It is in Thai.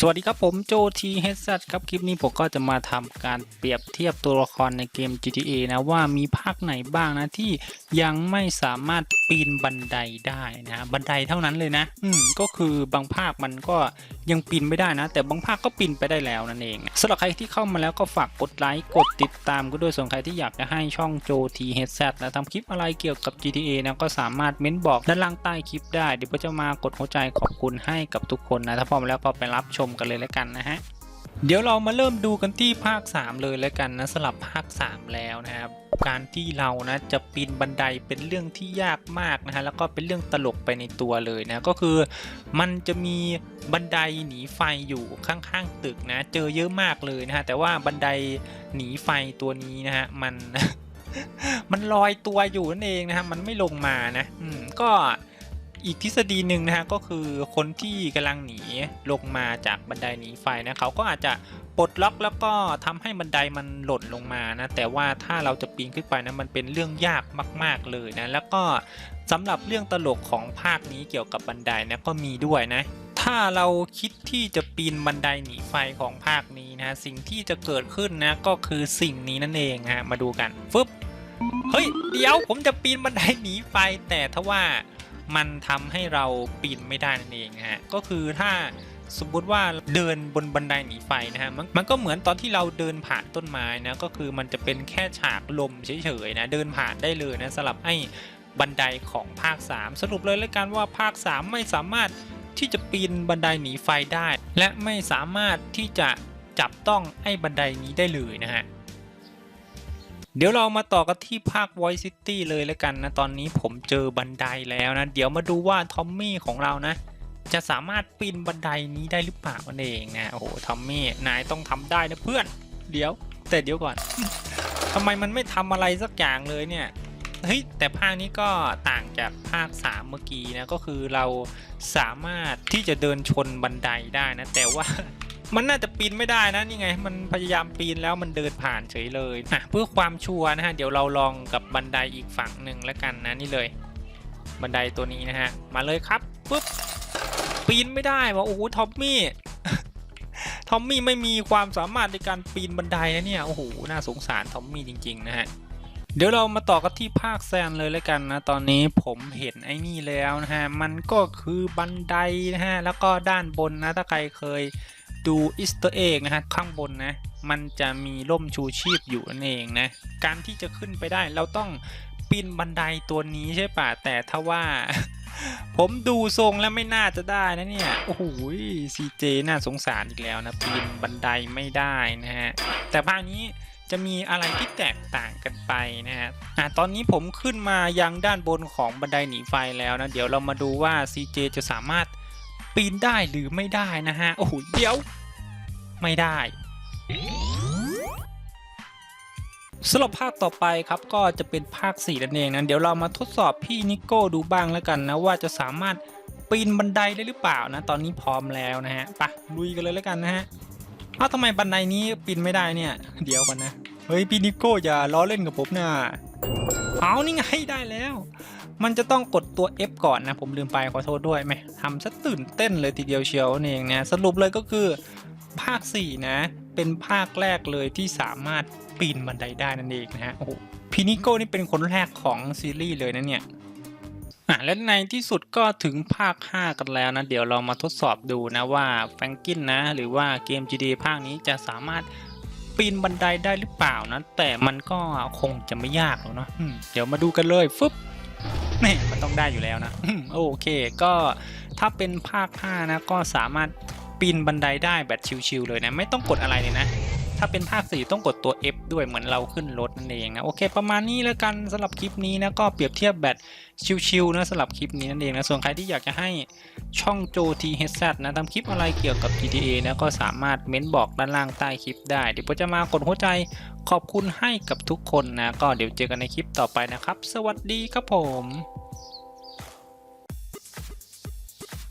สวัสดีครับผมโจทีเฮดซัครับ คลิปนี้ผมก็จะมาทำการเปรียบเทียบตัวละครในเกม GTA นะว่ามีภาคไหนบ้างนะที่ยังไม่สามารถ ปีนบันไดได้นะบันไดเท่านั้นเลยนะ อืมก็คือบางภาคมันก็ยังปีนไม่ได้นะ แต่บางภาคก็ปีนไปได้แล้วนั่นเองสำหรับใครที่เข้ามาแล้วก็ฝากกดไลค์กดติดตามก็ด้วยส่วนใครที่อยากจะให้ช่องโจทีเฮดแซันะทำคลิปอะไรเกี่ยวกับ GTA นะก็สามารถเม้นบอกด้านล่างใต้คลิปได้เดี๋ยวผมจะมากดหัวใจขอบคุณให้กับทุกคนนะถ้าพร้อมแล้วก็ไปรับชมกันเลยแล้วกันนะฮะ เดี๋ยวเรามาเริ่มดูกันที่ภาค 3 เลยแล้วกันนะสลับภาค 3 แล้วนะครับ การที่เรานะจะปีนบันไดเป็นเรื่องที่ยากมากนะฮะแล้วก็เป็นเรื่องตลกไปในตัวเลยนะก็คือ มันจะมีบันไดหนีไฟอยู่ข้างๆตึกนะ เจอเยอะมากเลยนะฮะแต่ว่าบันไดหนีไฟตัวนี้นะฮะมันมันลอยตัวอยู่นั่นเองนะฮะมันไม่ลงมานะ อืมก็ อีกทฤษฎีหนึ่งนะฮะก็คือคนที่กำลังหนีลงมาจากบันไดหนีไฟนะเขาก็อาจจะปลดล็อกแล้วก็ทำให้บันไดมันหล่นลงมานะแต่ว่าถ้าเราจะปีนขึ้นไปนะมันเป็นเรื่องยากมาก ๆเลยนะแล้วก็สำหรับเรื่องตลกของภาคนี้เกี่ยวกับบันไดนะก็มีด้วยนะถ้าเราคิดที่จะปีนบันไดหนีไฟของภาคนี้นะสิ่งที่จะเกิดขึ้นนะก็คือสิ่งนี้นั่นเองฮะมาดูกันฟึบเฮ้ยเดี๋ยวผมจะปีนบันไดหนีไฟแต่ถ้าว่า มันทำให้เราปีนไม่ได้นั่นเองฮะก็คือถ้าสมมติว่าเดินบนบันไดหนีไฟนะฮะมันมันก็เหมือนตอนที่เราเดินผ่านต้นไม้นะก็คือมันจะเป็นแค่ฉากลมเฉยๆนะเดินผ่านได้เลยนะสำหรับไอ้บันไดของภาค 3 สรุปเลยแล้วกันว่าภาค 3 ไม่สามารถที่จะปีนบันไดหนีไฟได้ และไม่สามารถที่จะจับต้องไอ้บันไดนี้ได้เลยนะฮะ เดี๋ยวเรามาต่อกันที่ภาค Voice City เลยแล้วกันนะ ตอนนี้ผมเจอบันไดแล้วนะ เดี๋ยวมาดูว่าทอมมี่ของเรานะ จะสามารถปีนบันไดนี้ได้หรือเปล่านั่นเองนะ โอ้โหทอมมี่นายต้องทำได้นะเพื่อน เดี๋ยว แต่เดี๋ยวก่อนทำไมมันไม่ทำอะไรสักอย่างเลยเนี่ยเฮ้ยแต่ภาคนี้ก็ต่างจากภาค 3 เมื่อกี้นะ ก็คือเราสามารถที่จะเดินชนบันไดได้นะ แต่ว่า มันน่าจะปีนไม่ได้นะนี่ไง มันพยายามปีนแล้วมันเดินผ่านเฉยเลยอะเพื่อความชัวร์นะฮะเดี๋ยวเราลองกับบันไดอีกฝั่งหนึ่งแล้วกันนะนี่เลย บันไดตัวนี้นะฮะมาเลยครับปุ๊บปีนไม่ได้วะโอ้โหทอมมี่ทอมมี่ไม่มีความสามารถในการปีนบันไดนะเนี่ยโอ้โหน่าสงสารทอมมี่จริงๆนะฮะเดี๋ยวเรามาต่อกันที่ภาคแซนเลยแล้วกันนะ ตอนนี้ผมเห็นไอ้นี่แล้วนะฮะ มันก็คือบันไดนะฮะ แล้วก็ด้านบนนะ ถ้าใครเคย ดูอิสเตอร์เอกนะฮะข้างบนนะมันจะมีร่มชูชีพอยู่นั่นเองนะการที่จะขึ้นไปได้เราต้องปีนบันไดตัวนี้ใช่ปะแต่ถ้าว่า ผมดูทรงแล้วไม่น่าจะได้นะเนี่ยโอ้โหซีเจน่าสงสารอีกแล้วนะปีนบันไดไม่ได้นะฮะแต่ภาคนี้จะมีอะไรที่แตกต่างกันไปนะฮะอะตอนนี้ผมขึ้นมายังด้านบนของบันไดหนีไฟแล้วนะ เดี๋ยวเรามาดูว่า CJ จะสามารถปีนได้หรือไม่ได้นะฮะ โอ้โห เดี๋ยว ไม่ได้สำหรับภาคต่อไปครับก็จะเป็นภาค 4 นั่นเองนะเดี๋ยวเรามาทดสอบพี่นิโก้ดูบ้างแล้วกันนะ ว่าจะสามารถปีนบันไดได้หรือเปล่านะ ตอนนี้พร้อมแล้วนะฮะไปลุยกันเลยแล้วกันนะฮะเอ้าทำไมบันไดนี้ปีนไม่ได้เนี่ย เดี๋ยวกันนะ เฮ้ยพี่นิโก้อย่าล้อเล่นกับผมนะเอานี่ไงได้แล้ว มันจะต้องกดตัว F ก่อนนะ ผมลืมไปขอโทษด้วยไหมทำซะตื่นเต้นเลยทีเดียวเชียวนี่เองนะสรุปเลยก็คือ ภาค 4 นะ เป็นภาคแรกเลยที่สามารถปีนบันไดได้นั่นเองนะฮะโอ้โหพินิโก้นี่เป็นคนแรกของซีรีส์เลยนะเนี่ยอะและในที่สุดก็ถึงภาค 5 กันแล้วนะ เดี๋ยวเรามาทดสอบดูนะว่าแฟรงกินนะ หรือว่าเกม GD ภาคนี้จะสามารถปีนบันไดได้หรือเปล่านะ แต่มันก็คงจะไม่ยากหรอกเนาะเดี๋ยวมาดูกันเลยฟึบแม่มันต้องได้อยู่แล้วนะโอเค ก็ถ้าเป็นภาค 5 นะ ก็สามารถ ปีนบันไดได้แบบชิวๆเลยนะไม่ต้องกดอะไรเลยนะ ถ้าเป็นภาค 4 ต้องกดตัว F ด้วยเหมือนเราขึ้นรถนั่นเองนะโอเค ประมาณนี้แล้วกันสำหรับคลิปนี้นะก็เปรียบเทียบแบบชิวๆนะสำหรับคลิปนี้นั่นเองนะส่วนใครที่อยากจะให้ช่องโจทีเฮดซนะทำคลิปอะไรเกี่ยวกับ GTA นะก็สามารถเม้นบอกด้านล่างใต้คลิปได้เดี๋ยวผมจะมากดหัวใจขอบคุณให้กับทุกคนนะก็เดี๋ยวเจอกันในคลิปต่อไปนะครับ สวัสดีครับผม